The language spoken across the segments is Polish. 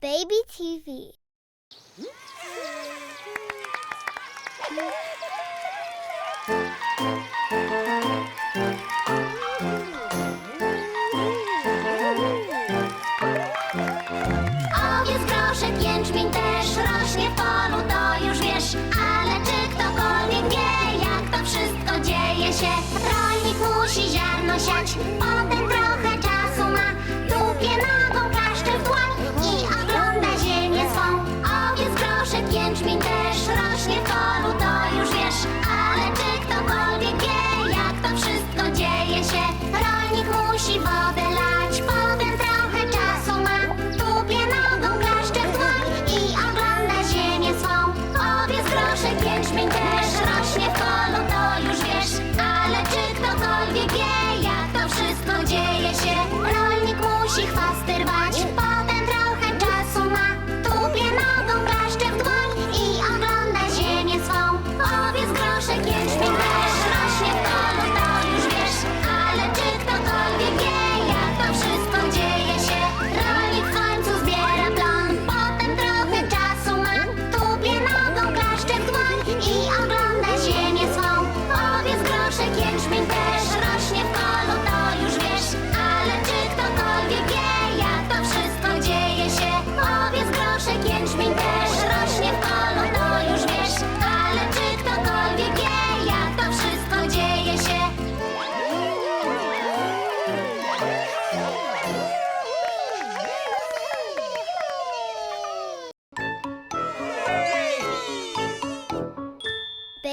Baby TV. Owiec, groszek, jęczmień też rośnie w polu, to już wiesz. Ale czy ktokolwiek wie, jak to wszystko dzieje się? Rolnik musi ziarno siać, me.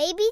baby